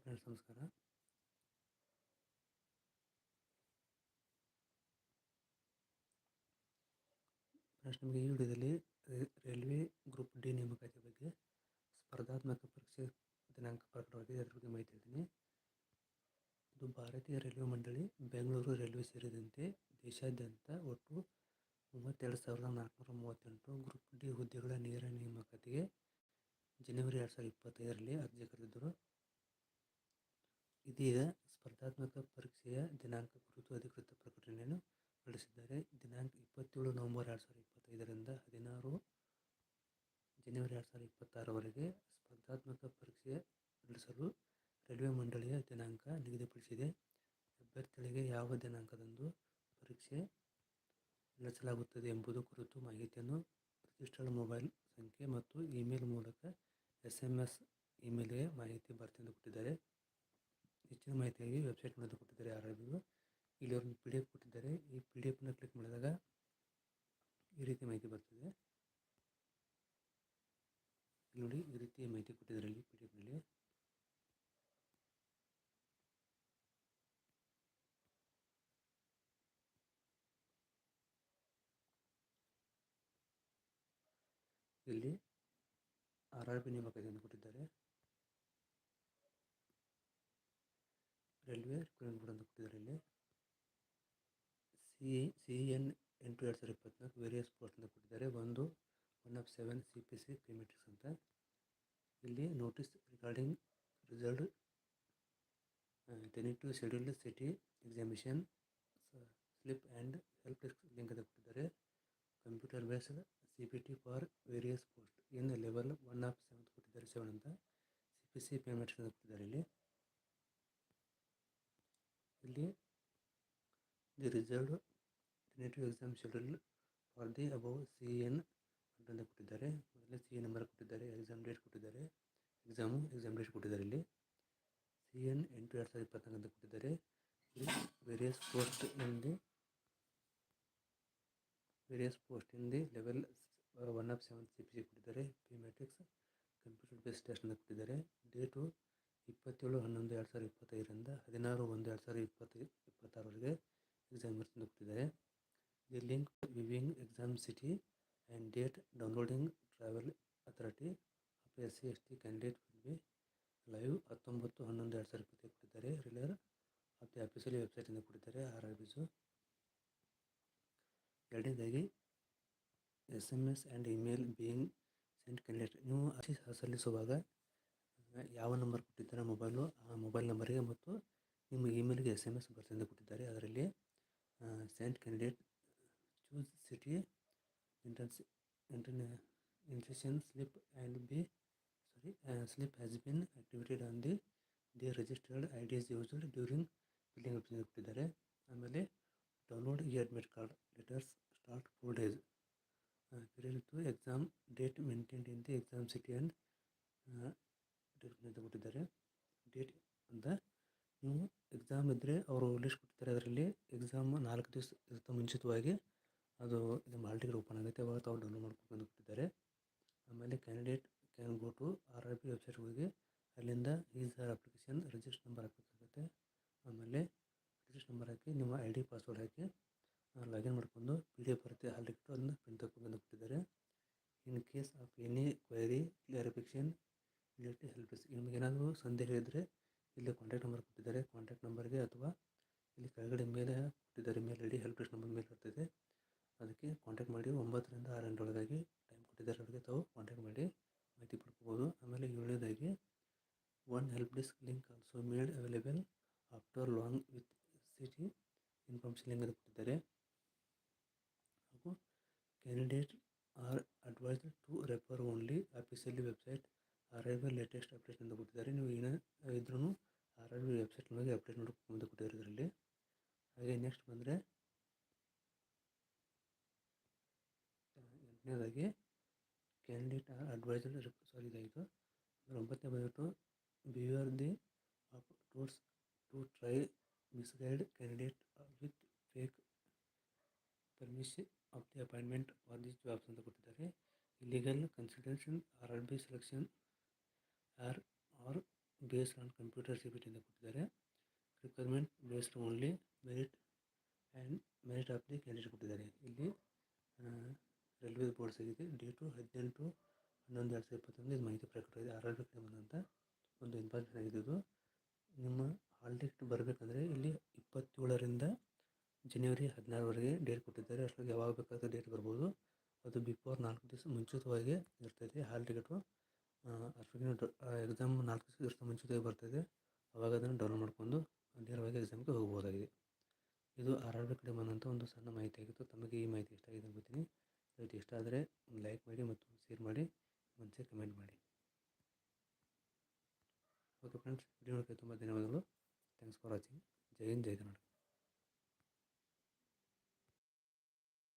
Friends ನಮಸ್ಕಾರ friends ನಿಮಗೆ ಈ ವಿಡಿಯೋದಲ್ಲಿ ರೈಲ್ವೆ ಗ್ರೂಪ್ ಡಿ ನೇಮಕಾತಿ ಬಗ್ಗೆ ಸ್ಪರ್ಧಾತ್ಮಕ ಪರೀಕ್ಷೆ ದಿನಾಂಕ ಪ್ರಕಟವಾಗಿದೆ ಅದರ ಬಗ್ಗೆ ಮಾಹಿತಿ ಇದ್ದೀನಿ ಇದು ಭಾರತೀಯ ರೈಲ್ವೆ ಮಂಡಳಿ ಬೆಂಗಳೂರು ರೈಲ್ವೆ ಸೇರಿದಂತೆ ದೇಶಾದ್ಯಂತ ಒಟ್ಟು ಮೂವತ್ತೆರಡು ಸಾವಿರದ ನಾಲ್ಕುನೂರ ಮೂವತ್ತೆಂಟು ಗ್ರೂಪ್ ಡಿ ಹುದ್ದೆಗಳ ನೇರ ನೇಮಕಾತಿಗೆ ಜನವರಿ ಎರಡು ಸಾವಿರದ ಇಪ್ಪತ್ತೈದರಲ್ಲಿ ಅರ್ಜಿ ಕರೆದಿದ್ದರು. ಇದೀಗ ಸ್ಪರ್ಧಾತ್ಮಕ ಪರೀಕ್ಷೆಯ ದಿನಾಂಕ ಕುರಿತು ಅಧಿಕೃತ ಪ್ರಕಟಣೆಯನ್ನು ಹೊರಡಿಸಿದ್ದಾರೆ. ದಿನಾಂಕ ಇಪ್ಪತ್ತೇಳು ನವೆಂಬರ್ ಎರಡು ಸಾವಿರದ ಇಪ್ಪತ್ತೈದರಿಂದ ಹದಿನಾರು ಜನವರಿ ಎರಡು ಸಾವಿರದ ಇಪ್ಪತ್ತಾರವರೆಗೆ ಸ್ಪರ್ಧಾತ್ಮಕ ಪರೀಕ್ಷೆ ನಡೆಸಲು ರೈಲ್ವೆ ಮಂಡಳಿಯ ದಿನಾಂಕ ನಿಗದಿಪಡಿಸಿದೆ. ಅಭ್ಯರ್ಥಿಗಳಿಗೆ ಯಾವ ದಿನಾಂಕದಂದು ಪರೀಕ್ಷೆ ನಡೆಸಲಾಗುತ್ತದೆ ಎಂಬುದು ಕುರಿತು ಮಾಹಿತಿಯನ್ನು ರಿಜಿಸ್ಟರ್ಡ್ ಮೊಬೈಲ್ ಸಂಖ್ಯೆ ಮತ್ತು ಇಮೇಲ್ ಮೂಲಕ ಎಸ್ ಎಂ ಎಸ್ ಇಮೇಲ್ಗೆ ಮಾಹಿತಿ ಬರ್ತೆಂದು ಕೊಟ್ಟಿದ್ದಾರೆ. ಹೆಚ್ಚಿನ ವೆಬ್ಸೈಟ್ ಮೂಲಕ ಕೊಟ್ಟಿದ್ದಾರೆ ಆರ್ ಆರ್ ಇಲ್ಲಿ ಒಂದು ಪಿ ಡಿ ಎಫ್ ಕೊಟ್ಟಿದ್ದಾರೆ. ಈ ಪಿ ಡಿ ಎಫ್ನ ಕ್ಲಿಕ್ ಮಾಡಿದಾಗ ಈ ರೀತಿ ಮಾಹಿತಿ ಬರ್ತದೆ. ನೋಡಿ ಈ ರೀತಿ ಮಾಹಿತಿ ಕೊಟ್ಟಿದ್ದಾರೆ ಇಲ್ಲಿ ಪಿ ಡಿ ಎಫ್ನಲ್ಲಿ ಇಲ್ಲಿ ಆರ್ ಆರ್ ಬಿ ನೇಮಕಾತಿಯನ್ನು ಕೊಟ್ಟಿದ್ದಾರೆ. ರೈಲ್ವೆ ರಿಕ್ರೂಟ್ಮೆಂಟ್ ಬೋರ್ಡ್ ಅಂತ ಕೊಟ್ಟಿದ್ದಾರೆ ಇಲ್ಲಿ ಸಿ ಸಿ ಎನ್ ಎಂಟು ಎರಡು ಸಾವಿರದ ಇಪ್ಪತ್ನಾಲ್ಕು ವೇರಿಯಸ್ ಪೋಸ್ಟ್ ಅಂತ ಕೊಟ್ಟಿದ್ದಾರೆ. ಒಂದು, one of seven C P C pay matrix ಅಂತ. ಇಲ್ಲಿ notice regarding result tentative scheduled city examination slip and help desk link ಅಂತ ಕೊಟ್ಟಿದ್ದಾರೆ. Computer based C P T for various post in level one of seven ಕೊಟ್ಟಿದ್ದಾರೆ seven ಅಂತ. C P C payments ಅಂತ ಕೊಟ್ಟಿದ್ದಾರೆ ಇಲ್ಲಿ. ಇಲ್ಲಿ the result tentative exam schedule, for the above C N ಅಂತ ಕೊಟ್ಟಿದ್ದಾರೆ. ಮೊದಲೇ ಸಿ ಎ ನಂಬರ್ ಕೊಟ್ಟಿದ್ದಾರೆ, ಎಕ್ಸಾಮ್ ಡೇಟ್ ಕೊಟ್ಟಿದ್ದಾರೆ, ಎಕ್ಸಾಮು, ಎಕ್ಸಾಮ್ ಡೇಟ್ ಕೊಟ್ಟಿದ್ದಾರೆ ಇಲ್ಲಿ. ಸಿ ಎನ್ ಎಂಟು ಎರಡು ಸಾವಿರದ ಇಪ್ಪತ್ನಾಲ್ಕು ಅಂತ ಕೊಟ್ಟಿದ್ದಾರೆ. ಇಲ್ಲಿ various post in various post in the level one of seven C P C ಕೊಟ್ಟಿದ್ದಾರೆ. P matrix computer based test ಅಂತ ಕೊಟ್ಟಿದ್ದಾರೆ. ಡೇಟು ಇಪ್ಪತ್ತೇಳು, ಹನ್ನೊಂದು, ಎರಡು ಸಾವಿರದ ಇಪ್ಪತ್ತೈದರಿಂದ ಹದಿನಾರು, ಒಂದು, ಎರಡು ಸಾವಿರದ ಇಪ್ಪತ್ತೈ ಇಪ್ಪತ್ತಾರವರೆಗೆ ಎಕ್ಸಾಮ್ ಇರ್ತಂದು ಕೊಟ್ಟಿದ್ದಾರೆ the link viewing exam city and date downloading travel authority of S C S T candidate will be live ಹತ್ತೊಂಬತ್ತು, ಹನ್ನೊಂದು, ಎರಡು ಸಾವಿರದ ಇಪ್ಪತ್ತೈದು ಕೊಟ್ಟಿದ್ದಾರೆ. ರಿಲರ್ ಆಫ್ ದಿ ಅಫಿಷಿಯಲಿ ವೆಬ್ಸೈಟಿಂದ ಕೊಟ್ಟಿದ್ದಾರೆ. ಆರ್ ಆರ್ ಬಿಸು ಎರಡನೇದಾಗಿ S M S and email being sent candidate ನೀವು ಅರ್ಜಿ ಸಲ್ಲಿಸುವಾಗ ಯಾವ ನಂಬರ್ ಕೊಟ್ಟಿದ್ದಾರೆ ಮೊಬೈಲು ಆ ಮೊಬೈಲ್ ನಂಬರಿಗೆ ಮತ್ತು ನಿಮ್ಮ ಇಮೇಲ್ಗೆ ಎಸ್ ಎಂ ಎಸ್ ಬರ್ತಂದು ಕೊಟ್ಟಿದ್ದಾರೆ. ಅದರಲ್ಲಿ sent candidate choose city inters inter intimation slip and B sorry slip has been activated on the the registered I D S used during filling option ಕೊಟ್ಟಿದ್ದಾರೆ. ಆಮೇಲೆ download E admit card letters start four days period to exam date maintained in the exam city and ಕೊಟ್ಟಿದ್ದಾರೆ date ಅಂತ ನೀವು exam ಇದ್ದರೆ ಅವರು list ಕೊಟ್ಟಿದ್ದಾರೆ ಅದರಲ್ಲಿ exam ನಾಲ್ಕು ದಿವಸ ಇರ್ತಾ ಮುಂಚಿತವಾಗಿ. ಅದು ಇದು ಟಿಕೆಟ್ ಓಪನ್ ಆಗುತ್ತೆ. ಅವಾಗ ತಾವು ಡೌನ್ಲೋಡ್ ಮಾಡ್ಕೊಂಡು ಕೊಟ್ಟಿದ್ದಾರೆ ಆಮೇಲೆ candidate can go to R R B ವೆಬ್ಸೈಟ್ಗೆ ಹೋಗಿ ಅಲ್ಲಿಂದ ಈಸ್ ಅಪ್ಲಿಕೇಶನ್ ರಿಜಿಸ್ಟರ್ ನಂಬರ್ ಹಾಕಬೇಕಾಗುತ್ತೆ. ಆಮೇಲೆ ರಿಜಿಸ್ಟರ್ ನಂಬರ್ ಹಾಕಿ ನಿಮ್ಮ ಐ ಡಿ ಪಾಸ್ವರ್ಡ್ ಹಾಕಿ ಲಾಗಿನ್ ಮಾಡ್ಕೊಂಡು ಪಿ ಡಿ ಎಫ್ ಬರುತ್ತೆ. ಹಾಲಿಟ್ಟು ಅದನ್ನು ಪ್ರಿಂಟ್ ತಗೊಂಡು ಕೊಟ್ಟಿದ್ದಾರೆ in case of any query clarification related help desk ನಿಮಗೆ ಏನಾದರೂ ಸಂದೇಹ ಇದ್ದರೆ ಇಲ್ಲಿ ಕಾಂಟ್ಯಾಕ್ಟ್ ನಂಬರ್ ಕೊಟ್ಟಿದ್ದಾರೆ. ಕಾಂಟ್ಯಾಕ್ಟ್ ನಂಬರ್ಗೆ ಅಥವಾ ಇಲ್ಲಿ ಕೆಳಗಡೆ ಮೇಲೆ ಕೊಟ್ಟಿದ್ದಾರೆ. Mail I D help desk number ಮೇಲೆ ಇರ್ತದೆ. ಅದಕ್ಕೆ ಕಾಂಟ್ಯಾಕ್ಟ್ ಮಾಡಿ ಒಂಬತ್ತರಿಂದ ಆರು ಗಂಟೆಯೊಳಗಾಗಿ ಟೈಮ್ ಕೊಟ್ಟಿದ್ದಾರೆ ಅವರಿಗೆ. ತಾವು ಕಾಂಟ್ಯಾಕ್ಟ್ ಮಾಡಿ ಮಾಹಿತಿ ಪಡ್ಕೋಬೋದು. ಆಮೇಲೆ ಏಳನೇದಾಗಿ one help desk link also made available after long with city information link ಅಂತ ಕೊಟ್ಟಿದ್ದಾರೆ. ಹಾಗೂ candidate are advised to refer only officially website R I B latest update ಅಂತ ಕೊಟ್ಟಿದ್ದಾರೆ ನೀವು ಏನೇ ಇದ್ರೂ ಆರ್ ಐ ಬಿ ವೆಬ್ಸೈಟ್ ಮೇಲೆ ಅಪ್ಡೇಟ್ ಅಂತ ಕೊಟ್ಟಿದ್ದಾರೆ ಇದರಲ್ಲಿ. ಹಾಗೆ ನೆಕ್ಸ್ಟ್ ಬಂದರೆ, ಎಂಟನೇದಾಗಿ ಕ್ಯಾಂಡಿಡೇಟ್ ಅಡ್ವೈಸರ್ ಸಾರಿ ಇದಾಯಿತು ಒಂಬತ್ತನೇ ಬಂದ್ಬಿಟ್ಟು are the tours to try misguide candidate with fake permission of the appointment for the jobs ಅಂತ ಕೊಟ್ಟಿದ್ದಾರೆ. Illegal consultation R R B selection R R based on computer C ಟಿಯಿಂದ ಕೊಟ್ಟಿದ್ದಾರೆ. Requirement based only merit and merit of the candidate ಕೊಟ್ಟಿದ್ದಾರೆ. ಇಲ್ಲಿ railway board ಆಗಿದೆ date ಹದಿನೆಂಟು, ಹನ್ನೊಂದು, ಎರಡು ಸಾವಿರದ ಇದು ಮಾಹಿತಿ ಪ್ರಕಟ ಇದೆ ಆರ್ ಬಿ ಕಡೆ ಬಂದಂಥ ಒಂದು ಇಂಪಾರ್ಟೆಂಟ್ ಆಗಿದ್ದು, ನಿಮ್ಮ ಹಾಲ್ ಟಿಕೆಟ್ ಬರಬೇಕಂದ್ರೆ ಇಲ್ಲಿ ಇಪ್ಪತ್ತೇಳರಿಂದ ಜನವರಿ ಹದಿನಾರವರೆಗೆ ಡೇಟ್ ಕೊಟ್ಟಿದ್ದಾರೆ. ಅಷ್ಟೊಳಗೆ ಯಾವಾಗ ಬೇಕಾದ ಡೇಟ್ ಬರ್ಬೋದು. ಅದು ಬಿಫೋರ್ ನಾಲ್ಕು ದಿವಸ ಮುಂಚಿತವಾಗಿ ಇರ್ತೈತೆ. ಹಾಲ್ ಟಿಕೆಟು ಅಷ್ಟೊತ್ತಿಗೆ ಎಕ್ಸಾಮ್ ನಾಲ್ಕು ದಿವಸ ಮುಂಚಿತವಾಗಿ ಬರ್ತದೆ. ಅವಾಗ ಅದನ್ನು ಡೌನ್ಲೋಡ್ ಮಾಡ್ಕೊಂಡು ನೇರವಾಗಿ ಎಕ್ಸಾಮ್ಗೆ ಹೋಗ್ಬೋದಾಗಿದೆ. ಇದು ಆರ್ ಆರ್ ಕಡೆ ಬಂದಂಥ ಒಂದು ಸಣ್ಣ ಮಾಹಿತಿ ಆಗಿತ್ತು. ತಮಗೆ ಈ ಮಾಹಿತಿ ಇಷ್ಟ ಆಗಿದೆ ಅನ್ಕೋತೀನಿ ದಯವಿಟ್ಟು ಇಷ್ಟ ಆದರೆ ಲೈಕ್ ಮಾಡಿ ಮತ್ತು ಶೇರ್ ಮಾಡಿ. ಮುಂಚೆ ಕಮೆಂಟ್ ಮಾಡಿ. ಓಕೆ ಫ್ರೆಂಡ್ಸ್ ವಿಡಿಯೋ ನೋಡೋಕ್ಕೆ ತುಂಬ ಧನ್ಯವಾದಗಳು. ಥ್ಯಾಂಕ್ಸ್ ಫಾರ್ ವಾಚಿಂಗ್ ಜೈ ಹಿಂದ್, ಜೈ ಕರ್ನಾಟಕ.